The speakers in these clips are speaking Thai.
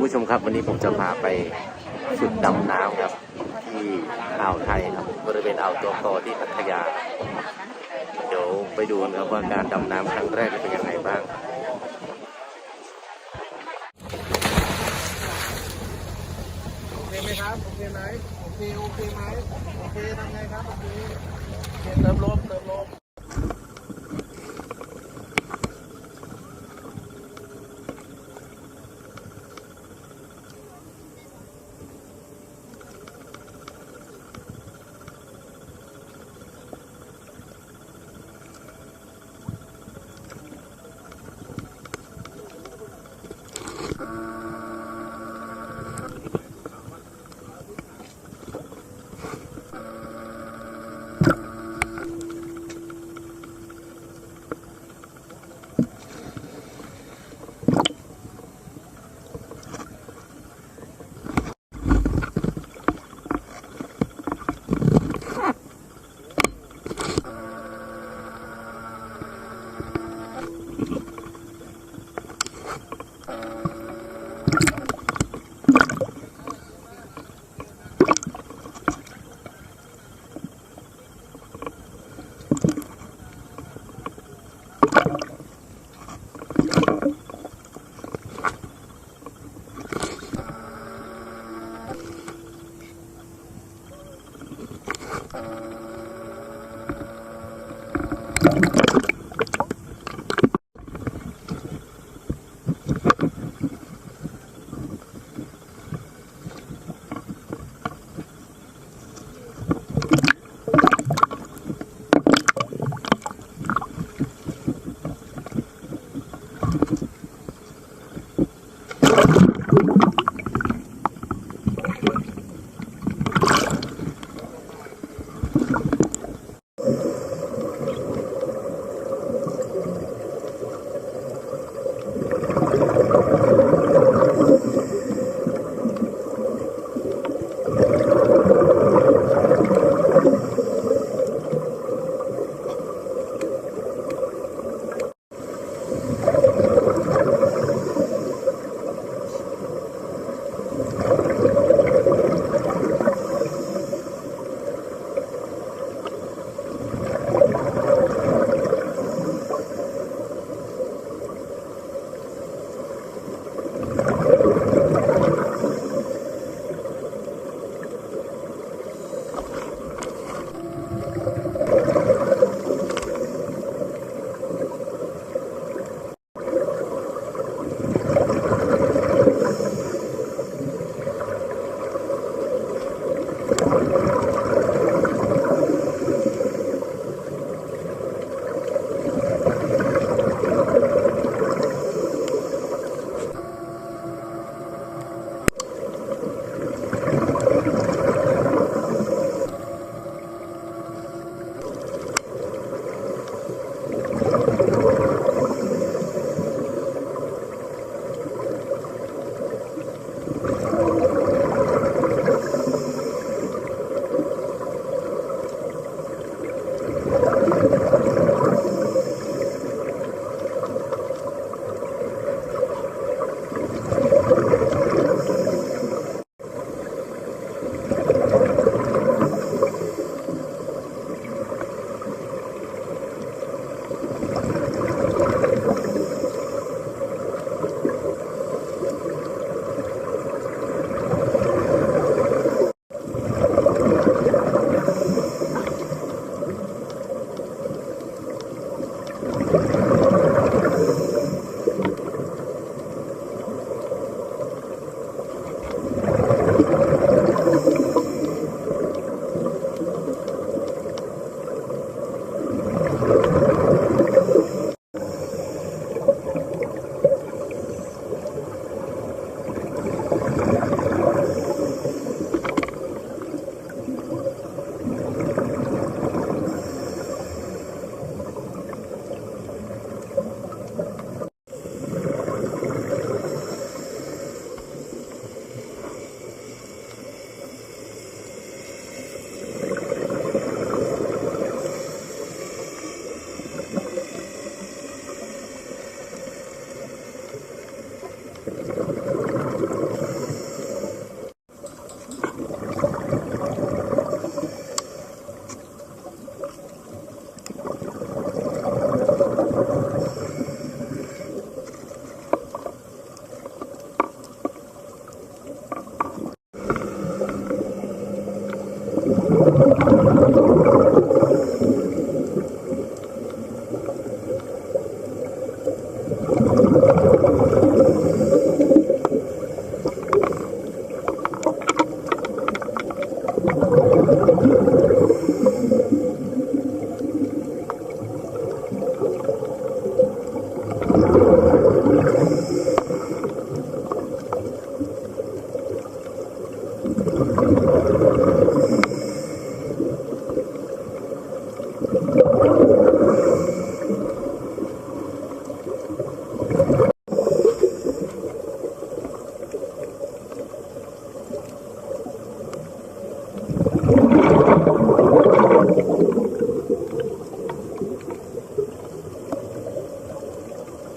ผู้ชมครับวันนี้ผมจะพาไปฝึกดำน้ำครับที่อ่าวไทยครับบริเวณอ่าวตัวกอที่พัทยา เดี๋ยวไปดูกันครับว่าการดำน้ำครั้งแรกเป็นยังไงบ้าง โอเคไหมครับ โอเคไหมโอเค โอเคไหมโอเคทำไงครับ โอเคเติมลมเติมลม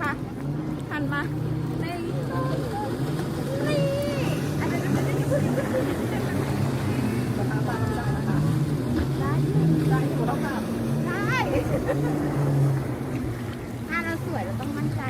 คะหันมาในนี่อันนี้อันนี้ได้อยู่แล้วค่ะได้ถ้าเราสวยเราต้องมั่นใจ